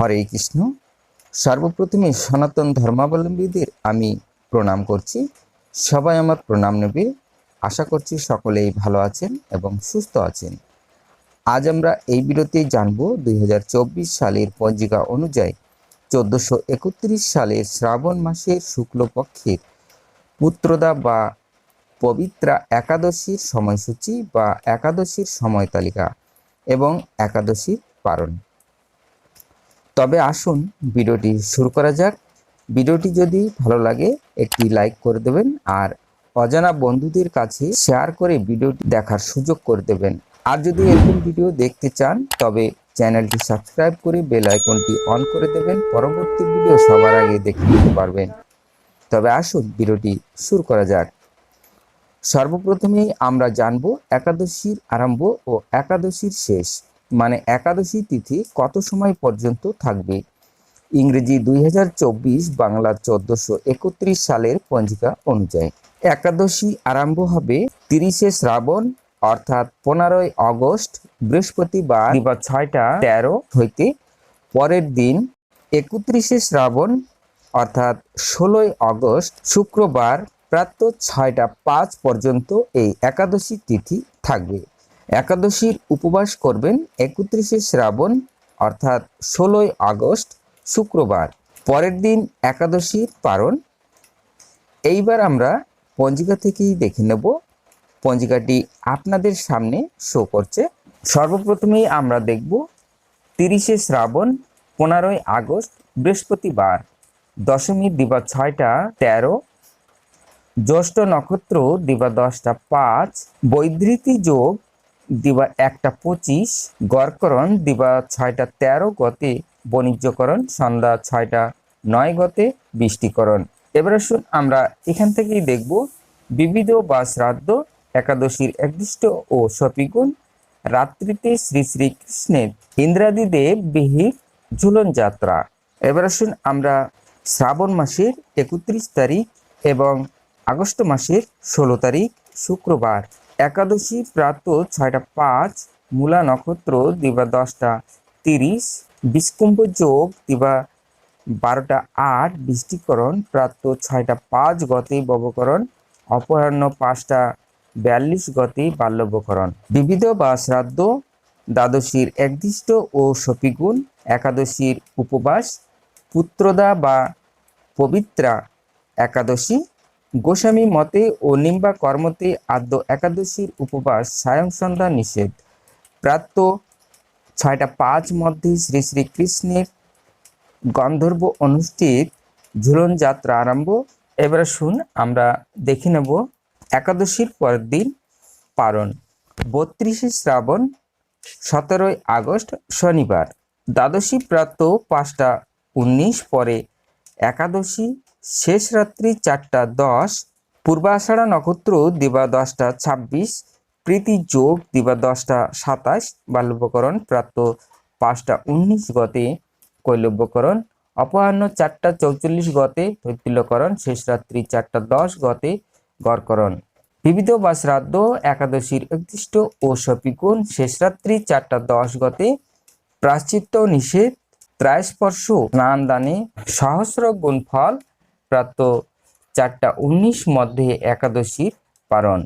হরে কৃষ্ণ। সর্বপ্রথমে সনাতন ধর্মাবলম্বীদের আমি প্রণাম করছি। সবাই আমার প্রণাম নেবে। আশা করছি সকলেই ভালো আছেন এবং সুস্থ আছেন। আজ আমরা এই বিরতি জানব দুই হাজার চব্বিশ সালের পঞ্জিকা অনুযায়ী চোদ্দোশো একত্রিশ সালের শ্রাবণ মাসের শুক্লপক্ষের পুত্রদা বা পবিত্রা একাদশীর সময়সূচি বা একাদশীর সময় তালিকা এবং একাদশীর পারণ। তবে আসুন ভিডিওটি শুরু করা যাক। ভিডিওটি যদি ভালো লাগে, একটি লাইক করে দেবেন আর অজানা বন্ধুদের কাছে শেয়ার করে ভিডিওটি দেখার সুযোগ করে দেবেন। আর যদি এরকম ভিডিও দেখতে চান, তবে চ্যানেলটি সাবস্ক্রাইব করে বেল আইকনটি অন করে দেবেন। পরবর্তী ভিডিও সবার আগে দেখে নিতে পারবেন। তবে আসুন ভিডিওটি শুরু করা যাক। সর্বপ্রথমেই আমরা জানব, একাদশীর আরম্ভ ও একাদশীর শেষ। মানে একাদশী তিথি কত সময় পর্যন্ত থাকবে? ইংরেজি দুই হাজার চব্বিশ, বাংলা চোদ্দশো একত্রিশ সালের পঞ্জিকা অনুযায়ী। একাদশী আরম্ভ হবে তিরিশে শ্রাবণ, অর্থাৎ পনেরোই আগস্ট বৃহস্পতিবার দিবা ছয়টা তেরো হইতে পরের দিন একত্রিশে শ্রাবণ, অর্থাৎ ষোলোই আগস্ট শুক্রবার, প্রাত ছয়টা পাঁচ পর্যন্ত এই একাদশী তিথি থাকবে। একাদশীর উপবাস করবেন একত্রিশে শ্রাবণ, অর্থাৎ ষোলোই আগস্ট, শুক্রবার। পরের দিন একাদশীর পারণ। এইবার আমরা পঞ্জিকা থেকেই দেখে নেব। পঞ্জিকাটি আপনাদের সামনে শো করছে। সর্বপ্রথমেই আমরা দেখব তিরিশে শ্রাবণ, পনেরোই আগস্ট, বৃহস্পতিবার। দশমী দিবা ছয়টা তেরো, জ্যৈষ্ঠ নক্ষত্র দিবা দশটা পাঁচ, বৈধৃতি যোগ দিবা একটা পঁচিশ, গড়করণ দিবা ছয়টা তেরো গতে, বাণিজ্যকরণ সন্ধ্যা ছয়টা নয় গতে, বৃষ্টিকরণ। এবার আসুন আমরা এখান থেকেই দেখব বিবিধ বা শ্রাদ্ধ, একাদশীর একদিষ্ট ও সপিগুণ। রাত্রিতে শ্রী শ্রীকৃষ্ণের ইন্দ্রাদিদেব বিহির ঝুলন যাত্রা। এবার আসুন আমরা শ্রাবণ মাসের একত্রিশ তারিখ এবং আগস্ট মাসের ষোলো তারিখ, শুক্রবার। একাদশী প্রাত ছয়টা পাঁচ, মূলা নক্ষত্র দিবা দশটা তিরিশ, বিষ্কুম্ভ যোগ দিবা বারোটা আট, বৃষ্টিকরণ প্রাত ছয়টা পাঁচ গতে ববকরণ, অপরাহ্ন পাঁচটা বিয়াল্লিশ গতে বাল্যবকরণ। বিবিধ বা শ্রাদ্ধ, দ্বাদশীর একদিষ্ট ও সপিগুণ, একাদশীর উপবাস, পুত্রদা বা পবিত্রা একাদশী গোস্বামী মতে ও নিম্বা কর্মতে আদ্য একাদশীর উপবাস সায়ং সন্ধ্যা নিষেধ। প্রাত্য ছয়টা পাঁচ মধ্যে শ্রী শ্রীকৃষ্ণের গন্ধর্ব অনুষ্ঠিত ঝুলন যাত্রা আরম্ভ। এবার শুন, আমরা দেখে নেব একাদশীর পরের দিন পারণ। বত্রিশে শ্রাবণ, সতেরোই আগস্ট, শনিবার। দ্বাদশী প্রাত পাঁচটা উনিশ পরে একাদশী শেষ রাত্রি চারটা দশ, পূর্বাষাঢ়া নক্ষত্র দিবা দশটা ছাব্বিশ, প্রীতি যোগ দিবা দশটা সাতাশ, বাল্যবকরণ প্রাপ্ত পাঁচটা উনিশ গতে কৈলব্যকরণ অপরাহ্ন চারটা চৌচল্লিশ গতে তৈতিল্যকরণ শেষ রাত্রি চারটা দশ গতে গড়করণ। বিবিধ বা শ্রাদ্ধ একাদশীর একদিষ্ট ও সপিগুণ শেষ রাত্রি চারটা দশ গতে প্রাশ্চিত্য নিষেধ, ত্রায়স্পর্শ, স্নান দানে, সহস্র গুণ ফল প্রাপ্ত চারটা উনিশ মধ্যে একাদশীর পারণ।